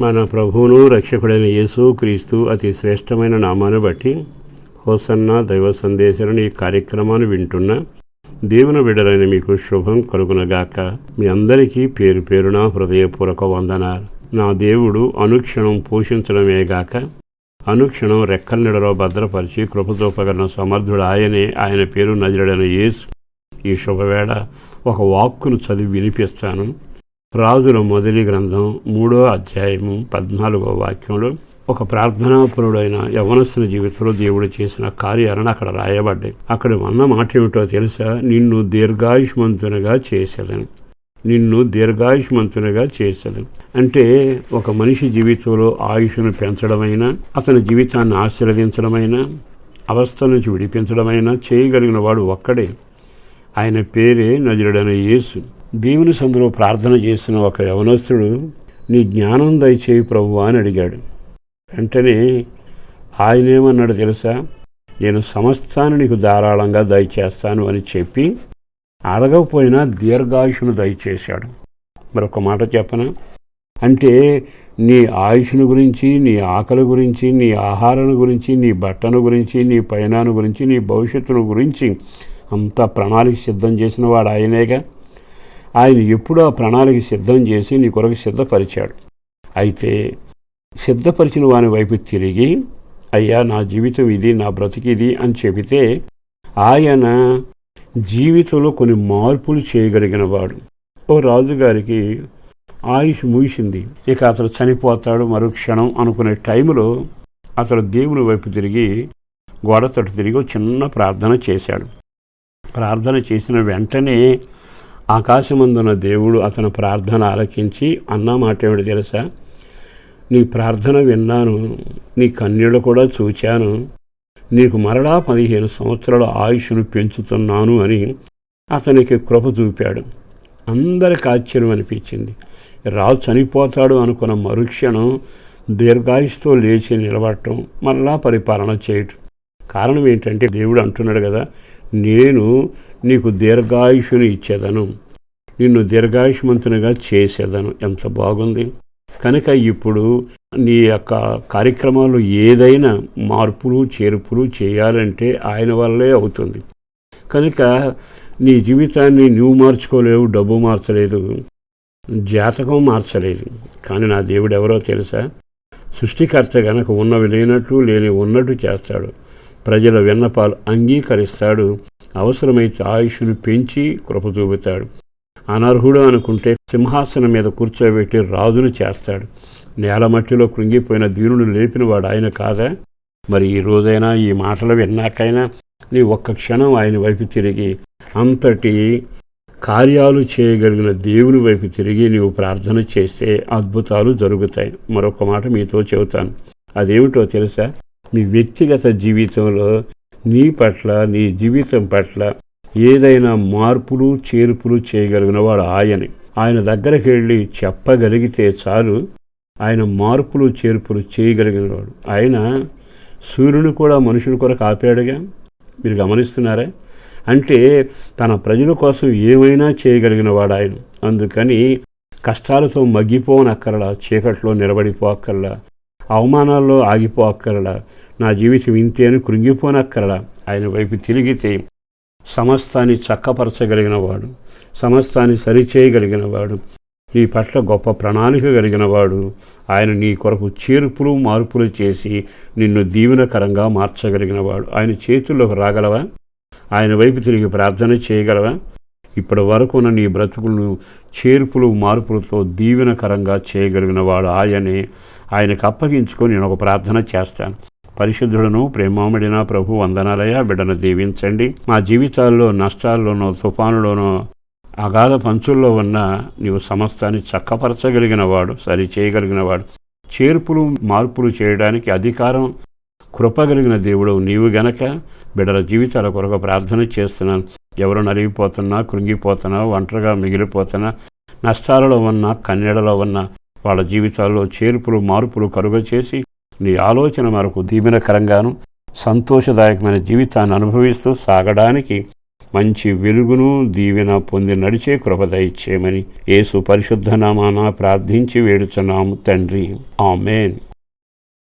మన ప్రభువును రక్షకుడైన యేసు క్రీస్తు అతి శ్రేష్టమైన నామాన్ని బట్టి హోసన్న దైవ సందేశాలను ఈ కార్యక్రమాన్ని వింటున్న దేవుని బిడ్డలైన మీకు శుభం కలుగునగాక. మీ అందరికీ పేరు పేరున హృదయపూర్వక వందనాలు. నా దేవుడు అనుక్షణం పోషించడమే గాక అనుక్షణం రెక్కల నీడలో భద్రపరిచి కృపచూపగలిగిన సమర్థుడు ఆయనే. ఆయన పేరు నజరుడైన యేసు. ఈ శుభవేళ ఒక వాక్కును చదివి వినిపిస్తాను. రాజుల మొదటి గ్రంథం మూడో అధ్యాయము పద్నాలుగో వాక్యంలో ఒక ప్రార్థనాపరుడైన యవనస్తుని జీవితంలో దేవుడు చేసిన కార్యాలను అక్కడ రాయబడ్డాయి. అక్కడ ఉన్న మాట ఏమిటో తెలుసా? నిన్ను దీర్ఘాయుష్మంతునిగా చేసేదని. నిన్ను దీర్ఘాయుష్మంతునిగా చేసేదని. అంటే ఒక మనిషి జీవితంలో ఆయుష్ను పెంచడమైనా అతని జీవితాన్ని ఆశీర్వదించడమైనా అవస్థ నుంచి విడిపించడమైనా చేయగలిగిన వాడు ఒక్కడే. ఆయన పేరే నజరుడైన యేసు. దేవుని సందులో ప్రార్థన చేసిన ఒక యవనస్తుడు నీ జ్ఞానం దయచేయి ప్రభు అని అడిగాడు. వెంటనే ఆయన ఏమన్నాడు తెలుసా? నేను సమస్తాన్ని నీకు ధారాళంగా దయచేస్తాను అని చెప్పి అడగకపోయినా దీర్ఘాయుషును దయచేశాడు. మరొక మాట చెప్పనా? అంటే నీ ఆయుష్ను గురించి నీ ఆకలి గురించి నీ ఆహారం గురించి నీ బట్టను గురించి నీ పయనాన్ని గురించి నీ భవిష్యత్తును గురించి అంత ప్రణాళిక సిద్ధం చేసిన వాడు ఆయనేగా? ఆయన ఎప్పుడూ ఆ ప్రణాళిక సిద్ధం చేసి నీ కొరకు సిద్ధపరిచాడు. అయితే సిద్ధపరిచిన వాని వైపు తిరిగి అయ్యా నా జీవితం ఇది నా బ్రతికిది అని చెబితే ఆయన జీవితంలో కొన్ని మార్పులు చేయగలిగిన వాడు ఓ రాజుగారికి ఆయుష్ ముగిసింది. ఇక అతడు చనిపోతాడు మరుక్షణం అనుకునే టైంలో అతడు దేవుని వైపు తిరిగి గోడ తట్టు తిరిగి చిన్న ప్రార్థన చేశాడు. ప్రార్థన చేసిన వెంటనే ఆకాశమందున్న దేవుడు అతని ప్రార్థన ఆలకించి అన్న మాట తెలుసా? నీ ప్రార్థన విన్నాను నీ కన్యలు కూడా చూచాను నీకు మరలా పదిహేను సంవత్సరాల ఆయుష్ను పెంచుతున్నాను అని అతనికి కృప చూపాడు. అందరికి ఆశ్చర్యం అనిపించింది. రాజు చనిపోతాడు అనుకున్న మరుక్షణం దీర్ఘాయుష్తో లేచి నిలబడటం మరలా పరిపాలన చేయటం. కారణం ఏంటంటే దేవుడు అంటున్నాడు కదా నేను నీకు దీర్ఘాయుషుని ఇచ్చేదను. నిన్ను దీర్ఘాయుష్మంతునిగా చేసేదను. ఎంత బాగుంది. కనుక ఇప్పుడు నీ యొక్క కార్యక్రమాలు ఏదైనా మార్పులు చేర్పులు చేయాలంటే ఆయన వల్లే అవుతుంది. కనుక నీ జీవితాన్ని నువ్వు మార్చుకోలేవు డబ్బు మార్చలేదు జాతకం మార్చలేదు. కానీ నా దేవుడు ఎవరో తెలుసా? సృష్టికర్త గనక ఉన్నవి లేనట్లు లేని ఉన్నట్టు చేస్తాడు. ప్రజల విన్నపాలు అంగీకరిస్తాడు. అవసరమైతే ఆయుష్ను పెంచి కృప చూపుతాడు. అనర్హుడు అనుకుంటే సింహాసనం మీద కూర్చోబెట్టి రాజును చేస్తాడు. నేల మట్టిలో కృంగిపోయిన దీనుడు లేపినవాడు ఆయన కాదా? మరి ఈ రోజైనా ఈ మాటలు విన్నాకైనా నీ ఒక్క క్షణం ఆయన వైపు తిరిగి అంతటి కార్యాలు చేయగలిగిన దేవుని వైపు తిరిగి నీవు ప్రార్థన చేస్తే అద్భుతాలు జరుగుతాయి. మరొక మాట మీతో చెబుతాను. అదేమిటో తెలుసా? మీ వ్యక్తిగత జీవితంలో నీ పట్ల నీ జీవితం పట్ల ఏదైనా మార్పులు చేర్పులు చేయగలిగిన వాడు ఆయనే. ఆయన దగ్గరికి వెళ్ళి చెప్పగలిగితే చాలు ఆయన మార్పులు చేర్పులు చేయగలిగిన వాడు. ఆయన సూర్యుని కూడా మనుషుని కొరకు ఆపాడుగా? మీరు గమనిస్తున్నారా? అంటే తన ప్రజల కోసం ఏమైనా చేయగలిగిన వాడు ఆయన. అందుకని కష్టాలతో మగ్గిపోనక్కర్లా చీకట్లో నిలబడిపోక్కర్లా అవమానాల్లో ఆగిపోక్కర్లా. నా జీవితం ఇంతే అని కృంగిపోనక్కర్లా. ఆయన వైపు తిరిగితే సమస్తాన్ని చక్కపరచగలిగినవాడు సమస్తాన్ని సరిచేయగలిగినవాడు నీ పట్ల గొప్ప ప్రణాళిక కలిగినవాడు. ఆయన నీ కొరకు చేర్పులు మార్పులు చేసి నిన్ను దీవెనకరంగా మార్చగలిగినవాడు. ఆయన చేతుల్లోకి రాగలవా? ఆయన వైపు తిరిగి ప్రార్థన చేయగలవా? ఇప్పటి వరకు ఉన్న నీ బ్రతుకులను చేర్పులు మార్పులతో దీవెనకరంగా చేయగలిగినవాడు ఆయనే. ఆయనకు అప్పగించుకొని నేను ఒక ప్రార్థన చేస్తాను. పరిశుద్ధుడను ప్రేమామడిన ప్రభు వందనాలయ బిడ్డను దీవించండి. మా జీవితాల్లో నష్టాల్లోనో తుఫానులోనో అగాధ పంచుల్లో ఉన్న నీవు సమస్తాన్ని చక్కపరచగలిగిన వాడు సరి చేయగలిగిన వాడు చేర్పులు మార్పులు చేయడానికి అధికారం కృపగలిగిన దేవుడు నీవు గనక బిడ్డల జీవితాల కొరకు ప్రార్థన చేస్తున్నాను. ఎవరు నలిగిపోతున్నా కృంగిపోతున్నా ఒంటరిగా మిగిలిపోతున్నా నష్టాలలో ఉన్న కన్నెడలో ఉన్న వాళ్ళ జీవితాల్లో చేర్పులు మార్పులు కరుగ చేసి నీ ఆలోచన మనకు దీవెనకరంగాను సంతోషదాయకమైన జీవితాన్ని అనుభవిస్తూ సాగడానికి మంచి వెలుగును దీవెన పొంది నడిచే కృపద ఇచ్చేయమని యేసు పరిశుద్ధనామాన ప్రార్థించి వేడుచున్నాము తండ్రి. ఆమెన్.